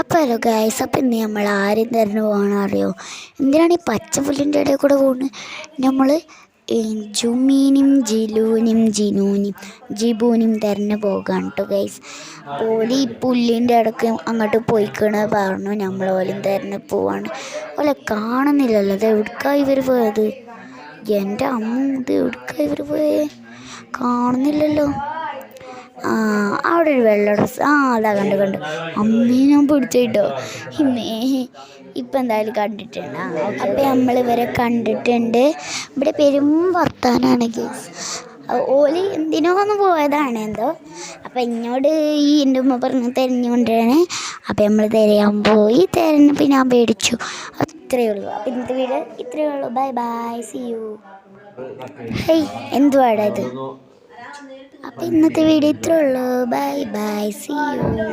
അപ്പോൾ hello guys അപ്പം ഇന്ന് നമ്മൾ ആരും തരണ പോകണം അറിയോ? എന്തിനാണ് ഈ പച്ച പുല്ലിന്റെ ഇടയിൽ കൂടെ പോകുന്നത്? നമ്മൾ ജുമീനും ജിലൂനും ജിനൂനും ജിബൂനും തരണ പോകാണ് കേട്ടോ ഗൈസ് ഓലി പുല്ലിന്റെ ഇടയ്ക്ക് അങ്ങോട്ട് പോയിക്കണ പറഞ്ഞു നമ്മൾ ഓലും തരണ പോവാണ്. ഓലെ കാണുന്നില്ലല്ലോ അത് എവിടേക്കാണ് ഇവർ പോയത്? എന്റെ അമ്മ ഇത് എവിടേക്കാണ് ഇവർ പോയേ? കാണുന്നില്ലല്ലോ. അവിടെ ഒരു വെള്ള ഡ്രസ്സ് ആ അതാ കണ്ടു കണ്ടു. അമ്മയെ ഞാൻ പിടിച്ചിട്ടോ ഇമ്മേ ഇപ്പം എന്തായാലും കണ്ടിട്ടുണ്ട്. അപ്പം നമ്മൾ ഇവരെ കണ്ടിട്ടുണ്ട്. ഇവിടെ പെരും വർത്താനാണ് കേസ് ഓലി എന്തിനോ ഒന്ന് പോയതാണ് എന്തോ. അപ്പം എന്നോട് ഈ എന്റെ ഉമ്മ പറഞ്ഞ് തിരഞ്ഞുകൊണ്ടാണ് അപ്പം നമ്മൾ തിരയാൻ പോയി. പിന്നെ ഞാൻ പേടിച്ചു. അത്രയേ ഉള്ളൂ. അപ്പം ഇന്നത്തെ വീട് ഇത്രയേ ഉള്ളൂ. Bye bye see you hey എന്തുവാടാ ഇത്? അപ്പം ഇന്നത്തെ വീഡിയോ ഇത്രേ ഉള്ളൂ. Bye bye see U